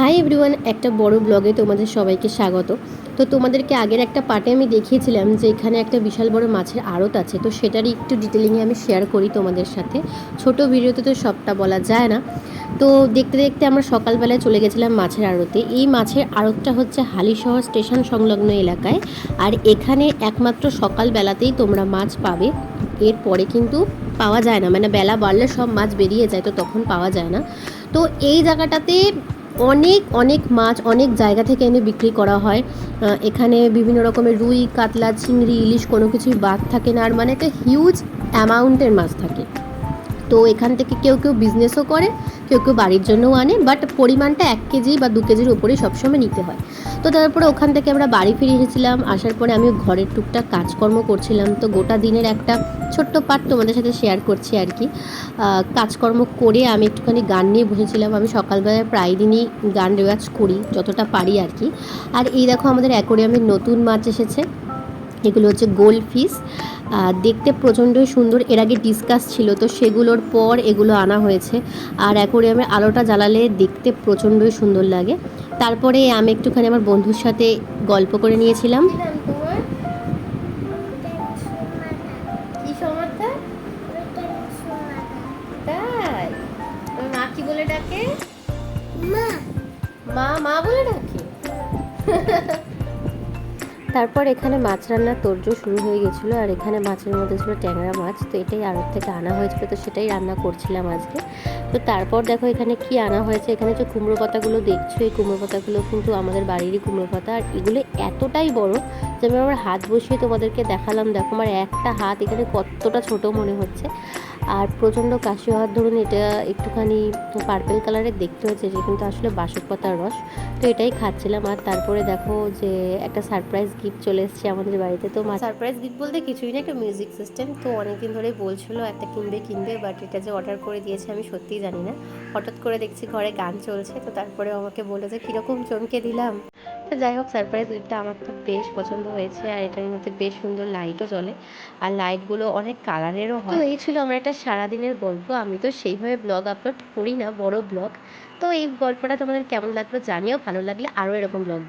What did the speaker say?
Hi everyone একটা বড় ব্লগে তোমাদের সবাইকে স্বাগত। তো তোমাদেরকে আগের একটা পার্টে আমি দেখিয়েছিলাম যে এখানে একটা বিশাল বড় মাছের আড়ত আছে, তো সেটারই একটু ডিটেলিংয়ে আমি শেয়ার করি তোমাদের সাথে। ছোট ভিডিওতে তো সবটা বলা যায় না। তো দেখতে দেখতে আমরা সকালবেলায় চলে গেছিলাম মাছের আড়তে। এই মাছের আড়তটা হচ্ছে হালিশহর স্টেশন সংলগ্ন এলাকায়। আর এখানে একমাত্র সকালবেলাতেই তোমরা মাছ পাবে। এরপরে কিন্তু পাওয়া যায় না। মানে বেলা বাড়লে সব মাছ বেরিয়ে যায়, তো তখন পাওয়া যায় না। তো এই জায়গাটাতে অনেক অনেক মাছ অনেক জায়গা থেকে এনে বিক্রি করা হয়। এখানে বিভিন্ন রকমের রুই, কাতলা, চিংড়ি, ইলিশ কোনো কিছুই বাদ থাকে না। আর মানে একটা হিউজ অ্যামাউন্টের মাছ থাকে। তো এখান থেকে কেউ কেউ বিজনেসও করে, কেউ কেউ বাড়ির জন্যও আনে বাট পরিমাণটা এক কেজি বা দু কেজির উপরেই সবসময় নিতে হয়। তো তারপরে ওখান থেকে আমরা বাড়ি ফিরে এসেছিলাম, আসার পরে আমি ঘরের টুকটাক কাজকর্ম করছিলাম। তো গোটা দিনের একটা ছোট্ট পার্ট তোমাদের সাথে শেয়ার করছি আর কি। কাজকর্ম করে আমি একটুখানি গান নিয়ে বসেছিলাম। আমি সকালবেলায় প্রায় দিনই গান রেওয়াজ করি, যতটা পারি আর কি। আর এই দেখো আমাদের অ্যাকোরিয়ামের নতুন মাছ এসেছে। এগুলো হচ্ছে গোল্ড ফিস দেখতে প্রচণ্ডই সুন্দর। এর আগে ডিসকাস ছিল তো সেগুলোর পর এগুলো আনা হয়েছে। আর অ্যাকোরিয়ামের আলোটা জ্বালালে দেখতে প্রচণ্ডই সুন্দর লাগে। তারপরে আমি একটুখানি আমার বন্ধুর সাথে গল্প করে নিয়েছিলাম। মা মা বলে ডাকে? তারপর এখানে মাছ রান্নার তোড়জোড় শুরু হয়ে গেছিল, আর এখানে মাছের মধ্যে ছিল ট্যাংরা মাছ, তো এটাই আড়ত থেকে আনা হয়েছিল, তো সেটাই রান্না করছিলাম আজকে। তো তারপর দেখো এখানে কি আনা হয়েছে, এখানে যে কুমড়ো পাতাগুলো দেখছ, এই কুমড়ো পাতাগুলো কিন্তু আমাদের বাড়িরই কুমড়ো পাতা, আর এগুলো এতটাই বড় যে আমি আমার হাত বসিয়ে তোমাদেরকে দেখালাম, দেখো আমার একটা হাত এখানে কতটা ছোট মনে হচ্ছে। আর প্রচণ্ড কাশি হওয়ার ধরুন, এটা একটুখানি পার্পেল কালারের দেখতে হচ্ছে যে কিন্তু আসলে বাসক পাতার রস, তো এটাই খাচ্ছিলাম। আর তারপরে দেখো যে একটা সারপ্রাইজ গিফট চলে এসেছে আমাদের বাড়িতে তো সারপ্রাইজ গিফট বলতে কিছুই না একটা মিউজিক সিস্টেম তো অনেকদিন ধরেই বলছিল একটা কিনবে কিনবে বাট এটা যে অর্ডার করে দিয়েছে আমি সত্যিই জানি না। হঠাৎ করে দেখছি ঘরে গান চলছে তো তারপরে আমাকে বলল যে কীরকম চমকে দিলাম? তো যাই হোক সারপ্রাইজ গিফটটা আমার তো বেশ পছন্দ হয়েছে আর এটার মধ্যে বেশ সুন্দর লাইটও চলে আর লাইটগুলো অনেক কালারেরও হয়। তো এই ছিল আমার একটা সারাদিনের গল্প আমি তো সেইভাবে ব্লগ আপলোড করি না বড় ব্লগ তো এই গল্পটা তোমাদের কেমন লাগল জানিও ভালো লাগলে আরও এরকম ব্লগ